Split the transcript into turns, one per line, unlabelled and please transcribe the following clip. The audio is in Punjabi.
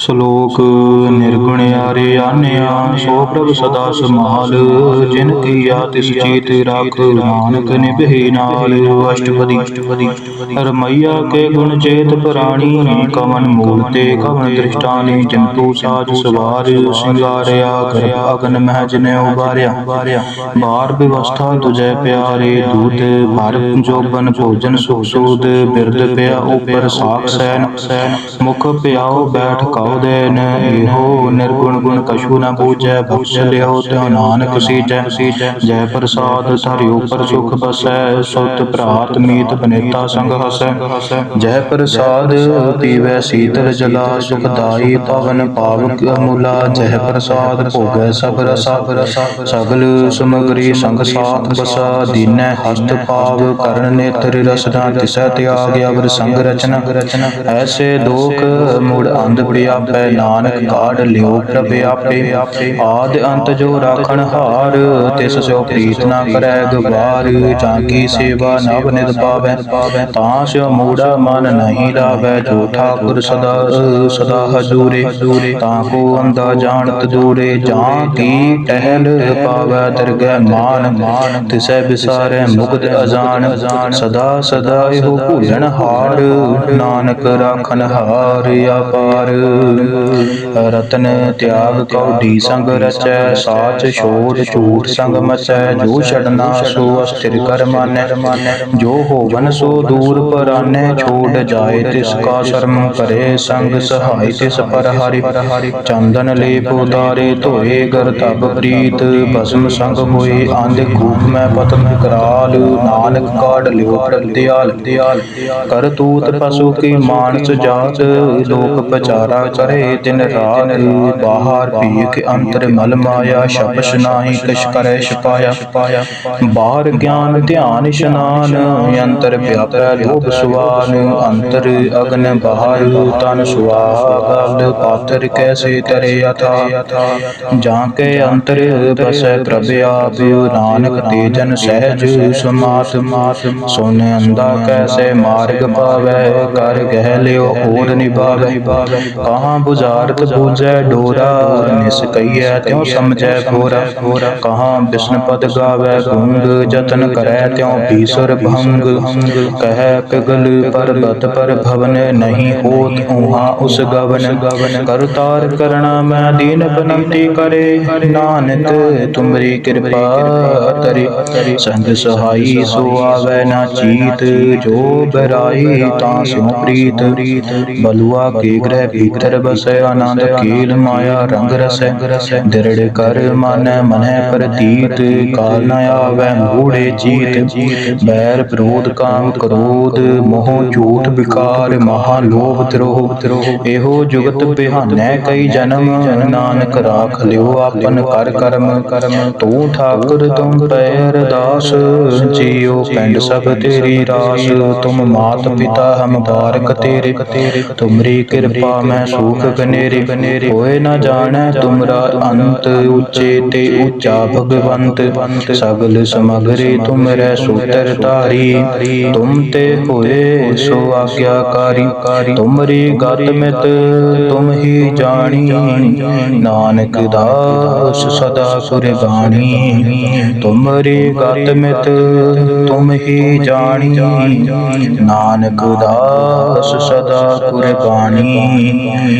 ਸ਼ਲੋਕ ਨਿਰਗੁਣ ਆਰੇ ਆਨਿਆ, ਸੋ ਪ੍ਰਭ ਸਦਾ ਸਮਾਲ ਜਿਨ ਕੀਆ ਤਿਸ ਚੀਤ ਰਾਖ, ਨਾਨਕ ਨਿਭੇ ਨਾਲ। ਅਸ਼ਟਪਦੀ, ਰਮਈਆ ਕੇ ਗੁਣ ਚੇਤ ਪ੍ਰਾਣੀ ਕਵਨ ਮੂਲ ਤੇ ਕਵਨ ਦ੍ਰਿਸ਼ਟਾਨੀ, ਜੰਤੂ ਸਾਜ ਸਵਾਰ, ਸਿੰਗਾਰਿਆ ਕਰ ਅਗਨ ਮਹਿ ਜਿਨੇ ਉਬਾਰਿਆ। ਬਾਰ ਵਿਵਸਥਾ ਤੁਜੈ ਪਿਆਰੇ ਦੂਤ, ਭਰ ਜੋਬਨ ਭੋਜਨ ਸੁਖ ਸੂਦ ਬਿਰਦ ਪਿਆ ਉਪਰ ਸਾਖ ਸੈਨ। ਮੁਖ ਪਿਆਓ ਬੈਠ ਕਾ ਦੇਨ ਇਹੋ ਨਿਰਗੁਣ ਗੁਣ ਕਛੂ ਨ ਬੂਝੈ, ਬਖਸ਼ ਲਿਓ ਤਿਉ ਨਾਨਕ ਸੀਜੈ। ਜੈ ਪ੍ਰਸਾਦ ਧਰਿ ਉਪਰ ਸੁਖ ਬਸੈ, ਸੁਤ ਭਰਾਤ ਮੀਤ ਬਨੇਤਾ ਸੰਗ ਹਸੈ। ਜੈ ਪ੍ਰਸਾਦ ਪੀਵੈ ਸੀਤਲ ਜਲਾ, ਸੁਖਦਾਈ ਪਵਨ ਪਾਵਕ ਅਮੁਲਾ। ਜੈ ਪ੍ਰਸਾਦ ਭੋਗੈ ਸਭ ਰਸਾ। ਸਗਲ ਸਮਗਰੀ ਸੰਗ ਸਾਥ ਬਸਾ, ਦੀਨੈ ਹਸਤ ਪਾਵ, ਕਰਨ ਨੇਤਰ ਰਸਨਾ ਤਿਸੈ ਤਿਆਗ, ਅਵਰ ਸੰਗ ਰਚਨਾ। ਐਸੇ ਦੋਖ ਮੂੜ ਅੰਧ ਪ੍ਰਿਆਪੈ ਨਾਨਕ ਕਾਢ ਲਿਓ ਪ੍ਰਭ ਆਪੇ। ਆਦ ਅੰਤ ਜੋ ਰਾਖਣ ਹਾਰ, ਤਿਸ ਸਿਓ ਪ੍ਰੀਤ ਨਾ ਕਰੈ ਗਵਾਰ ਜਾਂ ਕੀ ਸੇਵਾ ਨਵ ਨਿਤ ਪਾਵੈ, ਤਾਂ ਸਿਓ ਮੂੜਾ ਮਨ ਨਹੀਂ ਲਾਵੈ। ਜੋ ਠਾਕੁਰ ਸਦਾ ਸਦਾ ਹਜੂਰੇ, ਤਾਂ ਕੋ ਅੰਦਾ ਜਾਣਤ ਦੂਰੇ। ਜਾਂ ਕੀ ਟਹਿਲ ਪਾਵੈ ਦਰਗਹਿ ਮਾਨ ਮਾਨ ਤਿਸੈ ਵਿਸਾਰੈ ਮੁਗਦ ਅਜਾਨ ਸਦਾ ਸਦਾ ਇਹੋ ਭੂਲਣ ਹਾਰ, ਨਾਨਕ ਰਾਖਨ ਹਾਰ ਅਪਾਰ ਰਤਨ ਤਿਆਗ ਕਉਡੀ ਸੰਗ ਰਚੈ, ਸਾਚ ਛੋੜ ਝੂਠ ਸੰਗ ਮਸੈ ਜੋ ਛੜਨਾ ਸੋ ਅਸਥਿਰ ਕਰ ਮਾਨੈ। ਜੋ ਹੋਵਨ ਸੋ ਦੂਰ ਪਰਾਨੈ, ਛੋੜ ਜਾਏ ਤਿਸ ਕਾ ਸ਼ਰਮ ਕਰੇ ਸੰਗ, ਸਹਾਈ ਤਿਸ ਪਰ ਹਰਿ। ਚੰਦਨ ਲੇਪ ਉਤਾਰੇ ਧੋਏ ਗਰ ਤਬ ਪ੍ਰੀਤ, ਭਸਮ ਸੰਗ ਹੋਏ ਆਂਦੇ ਕੂਪ ਮੈਂ ਪਤਨ ਕਰਾਲ, ਨਾਨਕ ਕਾਢ ਲਿਓ ਪ੍ਰਤਿਆਲ। ਕਰਤੂਤ ਪਸ਼ੂ ਕੀ ਮਾਨਸ ਜਾਤ ਲੋਕ ਪਚਾਰਾ ਕਰੇ ਦਿਨ ਰਾਤ ਬਾਹਰ ਭੀਖ ਅੰਤਰ ਮਲ ਮਾਇਆ ਸ਼ਬਸ਼ ਨਾਹੀ ਕਿਛ ਕਰੈ ਛਪਾਇਆ। ਬਾਹਰ ਗਿਆਨ ਧਿਆਨ ਇਸ਼ਨਾਨ ਅੰਤਰ ਵਿਆਪੈ ਲੋਭ ਸੁਆਨ ਅੰਤਰ ਅਗਨ ਬਾਹਰ ਤਨ ਸੁਆਗਲ ਪਾਤਰ ਕੈਸੇ ਤਰੇ ਅਥਾ। ਜਾਂ ਕੇ ਅੰਤਰ ਬਸੈ ਪ੍ਰਭ ਆਪ ਨਾਨਕ ਤੇ ਜਨ ਸਹਿਜ ਸਮਾਤ ਸੋਨ ਅੰਦਾ ਕੈਸੇ ਮਾਰਗ ਪਾਵੈ ਕਰ ਗਹਿ ਲਿਓ ਹੋਰ ਨਿਭਾਵੈ। ਕਹਾਂ ਬੁਝਾਰਤ ਬੂਝੈ ਡੋਰਾ ਨਿਸ ਕਈਐ ਤਿਉ ਸਮਝੈ ਭੋਰਾ ਕਹਾਂ ਬਿਸ਼ਨ ਪਦ ਗਾਵੈ ਗੁੰਗ ਜਤਨ ਕਰੈ ਤਿਉ ਭੀਸੁਰ ਭੰਗ। ਕਹਿ ਪਿਗਲ ਪਰਬਤ ਪਰ ਭਵਨ ਨਹੀਂ ਹੋਤ ਉਹਾ ਉਸ ਗਵਨ। ਕਰਤਾਰ ਕਰਣਾ ਮੈਂ ਕਰੇ। ਨਾਨਕ ਤੁਮਰੀ ਕਿਰਪਾ ਤਰੀ ਸੰਗ ਸਹਾਈ ਸੋ ਆਵੈ ਨਾ ਚੀਤ। ਜੋ ਬਰਾਈ ਤਾਂ ਸਿਉ ਪ੍ਰੀਤ। ਬਲੁਆ ਕੇ ਗ੍ਰਹਿ ਭੀਤਰ ਬਸੈ ਆਨੰਦ ਕੀਲ ਮਾਇਆ ਰੰਗ ਰਸੈ। ਦਿਰੜ ਕਰ ਮਾਨੈ ਮਨੈ ਪ੍ਰਤੀਤ। ਕਾਲ ਨ ਆਵੈ ਮੂੜੇ ਜੀਤ। ਬੈਰ ਵਿਰੋਧ ਕਾਮ ਕ੍ਰੋਧ ਮੋਹ ਝੂਠ ਵਿਕਾਰ ਮਹਾ ਲੋਭ ਤਰੋਹ ਇਹੋ ਜੁਗਤ ਬਿਹਾਨੈ ਕਈ ਜਨਮ ਨਾਨਕ ਰਾਖ ਲਿਓ ਆਪਨ ਕਰ ਕਰਮ। ਤੂੰ ਠਾਕੁਰ ਤੁਮ ਪੈ ਅਰਦਾਸ ਜੀਉ ਪਿੰਡ ਸਭ ਤੇਰੀ ਰਾਸ। ਤੁਮ ਮਾਤ ਪਿਤਾ ਹਮ ਬਾਰਕ ਤੇਰੇ ਤੁਮਰੀ ਕਿਰਪਾ ਮੈਂ ਸੂਖ ਗਨੇਰੇ ਹੋਏ ਨਾ ਜਾਣੈ ਤੁਮਰਾ ਅੰਤ, ਉੱਚੇ ਤੇ ਉੱਚਾ ਭਗਵੰਤ, ਸਗਲ ਸਮਗਰੇ ਤੁਮਰੈ ਸੂਤਰ ਧਾਰੀ, ਤੁਮ ਤੇ ਹੋਏ ਸੋ ਆਗਿਆਕਾਰੀ, ਤੁਮਰੀ ਗਤ ਮਿਤ ਤੁਮ ਹੀ ਜਾਣੀ, ਨਾਨਕ ਦਾਸ ਸਦਾ ਸੁਰਬਾਣੀ ਤੁਮਰੀ ਗਤ ਮਿਤ ਤੁਮ ਹੀ ਜਾਣੀ, ਨਾਨਕ ਦਾਸ ਸਦਾ ਕੁਰਬਾਨੀ